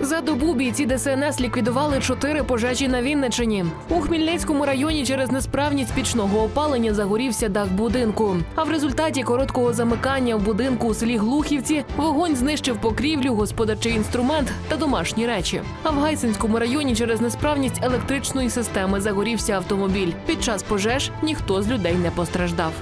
За добу бійці ДСНС ліквідували чотири пожежі на Вінничині. У Хмільницькому районі через несправність пічного опалення загорівся дах будинку. А в результаті короткого замикання в будинку у селі Глухівці вогонь знищив покрівлю, господарчий інструмент та домашні речі. А в Гайсинському районі через несправність електричної системи загорівся автомобіль. Під час пожеж ніхто з людей не постраждав.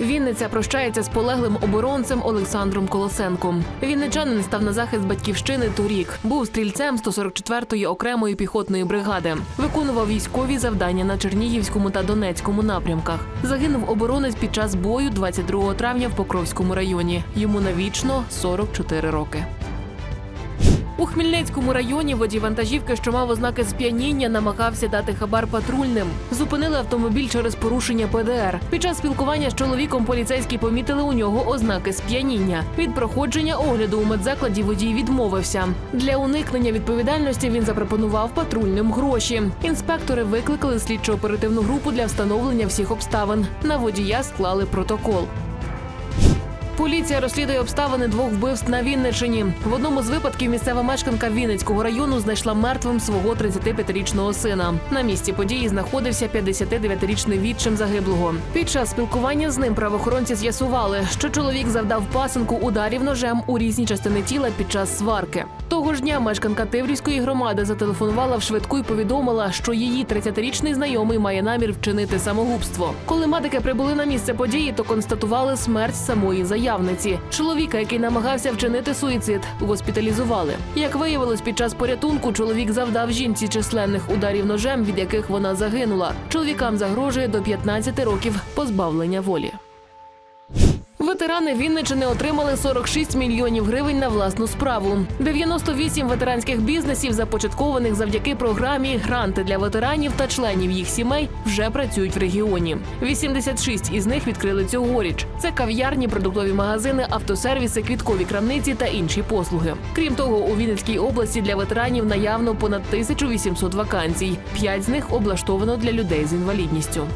Вінниця прощається з полеглим оборонцем Олександром Колосенком. Вінничанин став на захист батьківщини торік. Був стрільцем 144-ї окремої піхотної бригади. Виконував військові завдання на Чернігівському та Донецькому напрямках. Загинув оборонець під час бою 22 травня в Покровському районі. Йому навічно 44 роки. У Хмельницькому районі водій вантажівки, що мав ознаки сп'яніння, намагався дати хабар патрульним. Зупинили автомобіль через порушення ПДР. Під час спілкування з чоловіком поліцейські помітили у нього ознаки сп'яніння. Від проходження огляду у медзакладі водій відмовився. Для уникнення відповідальності він запропонував патрульним гроші. Інспектори викликали слідчо-оперативну групу для встановлення всіх обставин. На водія склали протокол. Поліція розслідує обставини двох вбивств на Вінничині. В одному з випадків місцева мешканка Вінницького району знайшла мертвим свого 35-річного сина. На місці події знаходився 59-річний відчим загиблого. Під час спілкування з ним правоохоронці з'ясували, що чоловік завдав пасенку ударів ножем у різні частини тіла під час сварки. Того ж дня мешканка Тиврівської громади зателефонувала в швидку і повідомила, що її 30-річний знайомий має намір вчинити самогубство. Коли медики прибули на місце події, то констатували смерть самої заявниці. Чоловіка, який намагався вчинити суїцид, госпіталізували. Як виявилось, під час порятунку чоловік завдав жінці численних ударів ножем, від яких вона загинула. Чоловікам загрожує до 15 років позбавлення волі. Ветерани Вінничини отримали 46 мільйонів гривень на власну справу. 98 ветеранських бізнесів, започаткованих завдяки програмі Гранти для ветеранів та членів їх сімей, вже працюють в регіоні. 86 із них відкрили цьогоріч. Це кав'ярні, продуктові магазини, автосервіси, квіткові крамниці та інші послуги. Крім того, у Вінницькій області для ветеранів наявно понад 1800 вакансій. П'ять з них облаштовано для людей з інвалідністю.